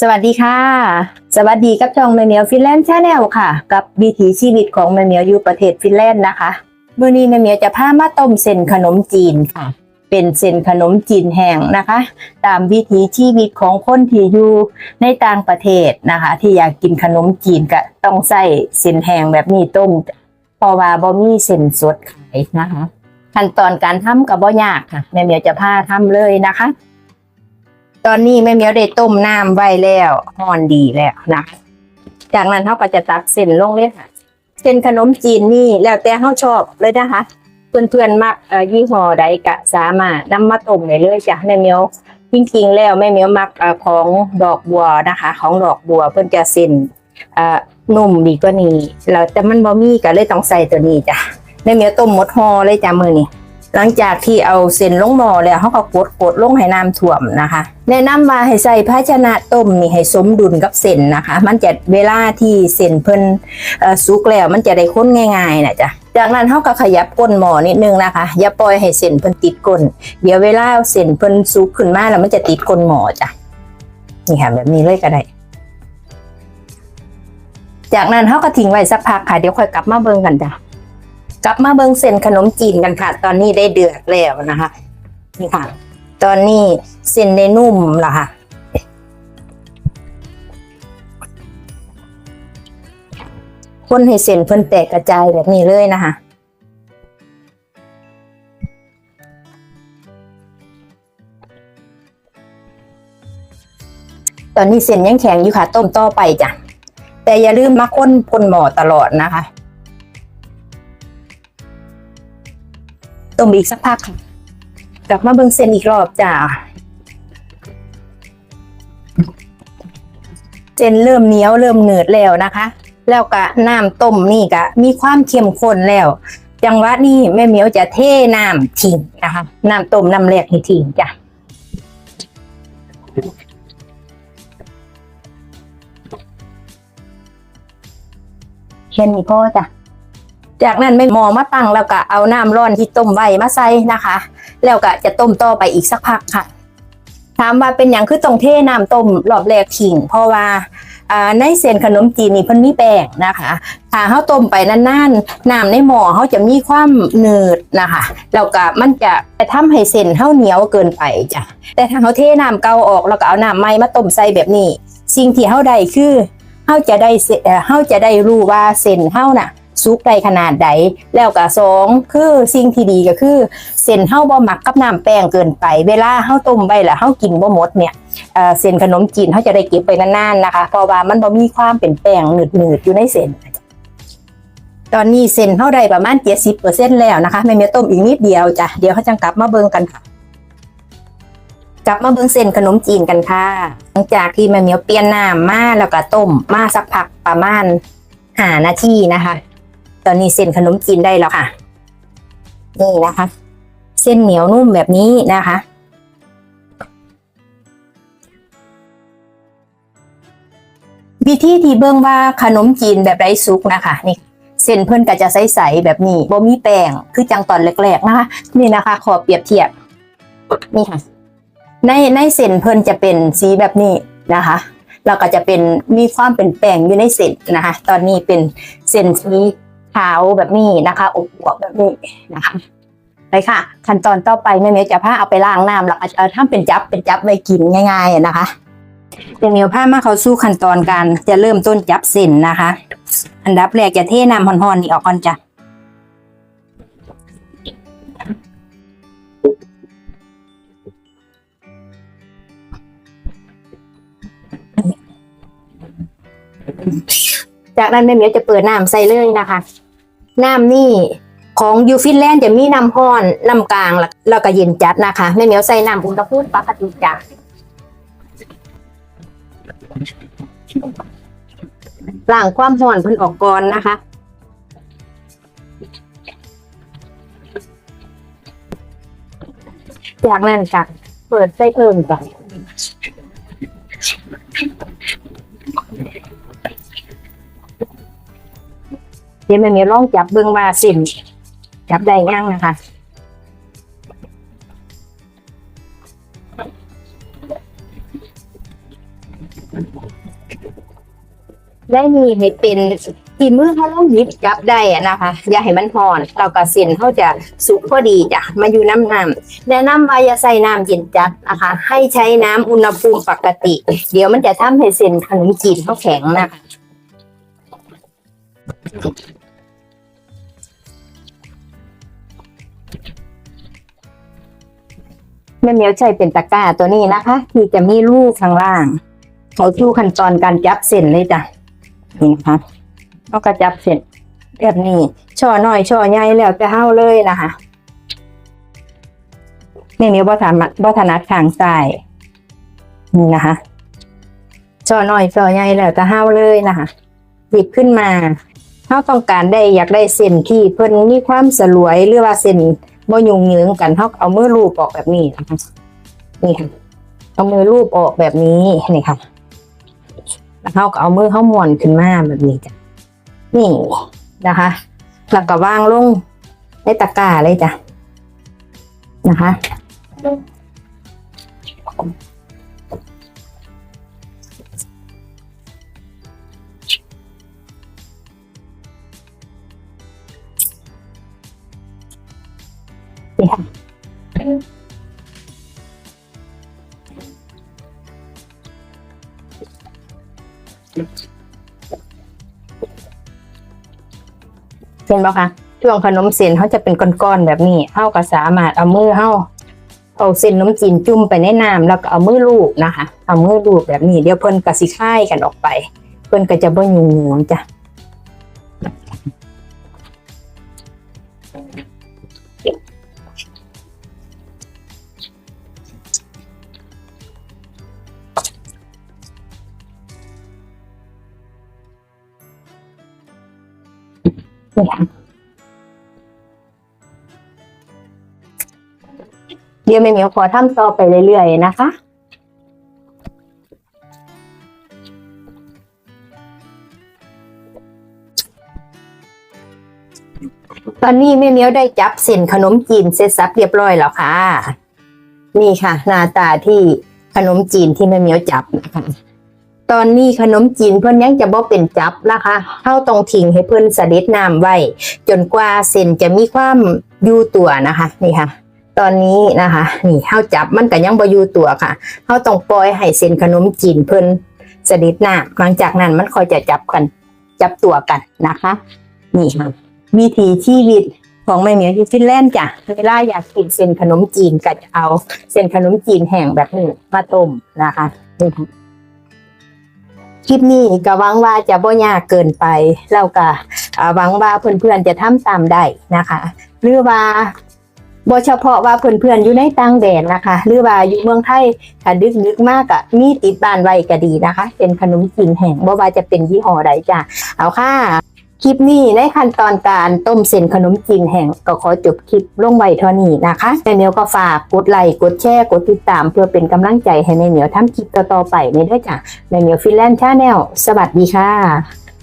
สวัสดีค่ะ สวัสดีกับช่องแมเหมียวฟินแลนด์ชาแนลค่ะ กับวิถีชีวิตของแมเหมียวอยู่ประเทศฟินแลนด์นะคะเมื่อนี้แมเหมียวจะพามาต้มเส้นขนมจีนค่ะ เป็นเส้นขนมจีนแห้งนะคะ ตามวิถีชีวิตของคนที่อยู่ในต่างประเทศนะคะ ที่อยากกินขนมจีนก็ต้องใส่เส้นแห้งแบบนี้ต้มเพราะว่าบ่มีเส้นสดขายนะคะ ขั้นตอนการทำก็บ่ยากค่ะแม่เหมียวจะพาทำเลยนะคะ ตอนนี้แม่เมียวได้ต้มน้ำไว้แล้วห่อนดีแล้วนะคะจากนั้นเขาก็จะตักเส้นลงเลยค่ะเส้นขนมจีนนี่แล้วแต่เขาชอบเลยนะคะ เพื่อนๆมักเอ่อยี่ห้อใดก็สามารถนำมาต้มได้เลยจ้ะแม่เมียวจริงๆแล้วแม่เมียวมักอของดอกบัวนะคะ ของดอกบัวเพื่อนจะเส้นอ่อนุ่มดีกว่านี้แล้วแต่มันบ่มีก็เลยต้องใส่ตัวนี้จ้ะแม่เมียวต้มหมดห่อเลยจ้ะมือนี้ หลังจากที่เอาเส้นลงหม้อแล้วเขาก็กดกดลงให้น้ำท่วมนะคะ แนะนำว่าให้ใส่ภาชนะต้มนี่ให้สมดุลกับเส้นนะคะ มันจะเวลาที่เส้นเพิ่นสุกแล้วมันจะได้ข้นง่ายๆนะจ๊ะจากนั้นเขาก็ขยับก้นหม้อนิดนึงนะคะ อย่าปล่อยให้เส้นเพิ่นติดก้น เดี๋ยวเวลาเส้นเพิ่นสุกขึ้นมาแล้วมันจะติดก้นหม้อจ้ะนี่ค่ะแบบนี้เลยก็ได้จากนั้นเขาก็ทิ้งไว้สักพักค่ะเดี๋ยวค่อยกลับมาเบิ่งกันจ้ะ ลับมาเบิงเส้นขนมจีนกันค่ะ ตอนนี้ได้เดือดแล้วนะคะนี่ค่ะ ตอนนี้เส้นได้นุ่มแล้วค่ะคนให้เส้นเพิ่นแตกกระจายแบบนี้เลยนะคะตอนนี้เส้นยังแข็งอยู่ค่ะ ต้มต่อไปจ้ะแต่อย่าลืมมาค้นพ่นหม้อตลอดนะคะ ต้มอีกสักพัก กลับมาเบิ่งเส้นอีกรอบจ้าเส้นเริ่มเหนียวเริ่มเหนืดแล้วนะคะ แล้วก็น้ำต้มนี่ก็มีความเข้มข้นแล้ว จังหวะนี้แม่เหมียวจะเทน้ำทิ้งนะคะน้ำต้มน้ำแรกให้ทิ้งจ้ะแค่นี้พอจ้ะ จากนั้นไม่หมอมาตั้งแล้วก็เอาน้ำร้อนที่ต้มไว้มาใส่นะคะ แล้วก็จะต้มต่อไปอีกสักพักค่ะ ถามว่าเป็นอย่างคือต้องเทน้ำต้มรอบแรกทิ้งเพราะว่าในเส้นขนมจีนนี่เพิ่นมีแป้งนะคะถ้าเขาต้มไปนานๆน้ำในหม้อเขาจะมีความหนืดนะคะแล้วก็มันจะไปทำให้เส้นเขาเหนียวเกินไปจ้ะแต่ถ้าเขาเทน้ำเก่าออกแล้วก็เอาน้ำใหม่มาต้มใส่แบบนี้ สิ่งที่เขาได้คือเขาจะได้เสเอ่อเขาจะได้รู้ว่าเส้นเขาน่ะ สุกได้ขนาดใด แล้วก็สองคือสิ่งที่ดีก็คือ เส้นเฮาบ่หมักกับน้ำแป้งเกินไป เวลาเฮาต้มไว้ล้วเฮากินบ่หมดเนี่ยเส้นขนมจีนเฮาจะได้เก็บไปนานๆนะคะ เพราะว่ามันบ่มีความเป็นแป้งหนืดๆอยู่ในเส้นตอนนี้เส้นเฮาได้ประมาณ70%แล้วนะคะแม่เมียต้มอีกนิดเดียวจ้ะเดี๋ยวเขาจังกลับมาเบิ่งกันค่ะ กลับมาเบิ่งเส้นขนมจีนกันค่ะ หลังจากที่แม่เมียเปลี่ยนน้ำมาแล้วก็ต้มมาสักพักประมาณห้านาทีนะคะ ตอนนี้เส้นขนมจีนได้แล้วค่ะ นี่นะคะ เส้นเหนียวนุ่มแบบนี้นะคะวิธีที่เบิ่งว่าขนมจีนแบบไร้สุกนะคะนี่เส้นเพิ่อนก็จะใสๆแบบนี้บ่มีแป้งคือจังตอนแรกๆนะคะ นี่นะคะ ขอเปรียบเทียบนี่ค่ะ ในในเส้นเพิ่อนจะเป็นสีแบบนี้นะคะแล้วก็จะเป็นมีความเป็นแป้งอยู่ในเส้นนะคะ ตอนนี้เป็นเส้นสี ขาวแบบนี้นะคะอบอวบแบบนี้นะคะไปค่ะ ขั้นตอนต่อไปแม่เมียวจะพาเอาไปล้างน้ำแล้วก็จะทำเป็นจับเป็นจับไว้กินง่าย ๆนะคะเดี๋ยวเมียวพามาเขาสู่ขั้นตอนการจะเริ่มต้นจับเส้นนะคะ อันดับแรกจะเทน้ำห่อนๆนี่ออกก่อนจ้ะ จากนั้นแม่เหมียวจะเปิดน้ำใส่เลยนะคะ น้ำนี่ของยูฟินแลนด์จะมีน้ำห้อนน้ำกลางแล้วก็เย็นจัดนะคะแม่เหมียวใส่น้ำอุณหภูมิปกติจ้ะล้างความห้อนเพิ่นออกก่อนนะคะ จากนั้นค่ะเปิดใส่เอิ่มก่อน เดี๋ยวแม่มีลองจับเบิ่งว่าสินจับได้ยังนะคะได้มีให้เป็นที่มือเขาต้องหยิบจับได้นะคะ อย่าให้มันห่อนเราก็เส้นเขาจะสุกพอดีจ้ะมาอยู่น้ำน้ำแนะนำว่าอย่าใส่น้ำเย็นจัดนะคะ ให้ใช้น้ำอุณหภูมิปกติ เดี๋ยวมันจะทำให้เส้นขนมจีนเขาแข็งนะคะ ม่เมียวใช้เป็นตะกร้าตัวนี้นะคะ ที่จะมีลูกข้างล่างเขาดูขั้นตอนการจับเส้นเลยจ้ะนี่นะคะเขาก็จับเส้นแบบนี้ช่อหน้อยช่อใหญ่แล้วจะเห่าเลยนะคะแม่เมียวบ่ถนัดบ่ถนัดข้างซ้ายนี่นะคะช่อหน้อยช่อใหญ่แล้วจะเห่าเลยนะคะหยิบขึ้นมาเขาต้องการได้อยากได้เส้นที่เพิ่นมีความสลวยหรือว่าเส้น บ่ยุ่งเหยิงกันเฮาเอามือลูบออกแบบนี้นะคะนี่ค่ะ เอามือลูบออกแบบนี้นี่ค่ะแล้วเฮาก็เอามือเข้าม้วนขึ้นมาแบบนี้จ้ะนี่นะคะแล้วก็วางลงในตะกร้าเลยจ้ะนะคะ เห็นบ่คะช่วงขนมเส้นเขาจะเป็นก้อนๆแบบนี้เขาก็สามารถเอามือเขาเอาเส้นขนมจีนจุ่มไปในน้ำแล้วก็เอามือลูบนะคะ เอามือลูบแบบนี้ เดี๋ยวเพิ่นก็สิค่ายกันออกไป เพิ่นก็จะบ่ยุ่งเหยิงจ้ะ เดี๋ยวแม่เหมียวขอทำต่อไปเรื่อยๆนะคะตอนนี้แม่เมียวได้จับเส้นขนมจีนเสร็จสับเรียบร้อยแล้วค่ะ นี่ค่ะ หน้าตาที่ขนมจีนที่แม่เมียวจับนะคะ ตอนนี้ขนมจีนเพิ่อนยังจะบ่เป็นจับนะคะเฮาต้องทิ้งให้เพิ่อนเสด็จน้ำไว้ จนกว่าเส้นจะมีความอยู่ตัวนะคะนี่ค่ะ ตอนนี้นะคะ นี่เฮาจับมันก็ยังบ่อยู่ตัวค่ะเฮาต้องปล่อยให้เส้นขนมจีนเพิ่อนเสด็จน้ำหลังจากนั้นมันคอยจะจับกัน จับตัวกันนะคะ นี่ค่ะวิถีชีวิตของแม่เหมียวที่ฟินแลนด์จ้ะเวลาอยากกินเส้นขนมจีนก็จะเอาเส้นขนมจีนแห้งแบบนี้มาต้มนะคะนี่ค่ะ คลิปนี้ก็หวังว่าจะบ่ยากเกินไปแล้วก็หวังว่าเพื่อนๆจะทำตามได้นะคะ หรือว่าบ่เฉพาะว่าเพื่อนๆอยู่ในต่างแดนนะคะ หรือว่าอยู่เมืองไทยถ้าดึกๆมากอะมีติดบ้านไว้ก็ดีนะคะ เป็นขนมจีนแห้งบ่ว่าจะเป็นยี่ห้อใดจ้ะเอาค่ะ คลิปนี้ในขั้นตอนการต้มเส้นขนมจีนแห้งก็ขอจบคลิปลงไว้เท่านี้นะคะแม่เหนียวก็ฝากกดไลค์กดแชร์กดติดตาม เพื่อเป็นกำลังใจให้แม่เหนียวทำคลิปต่อๆไปในด้วยจ้ะแม่เหนียวฟินแลนด์ชาแนลสวัสดีค่ะ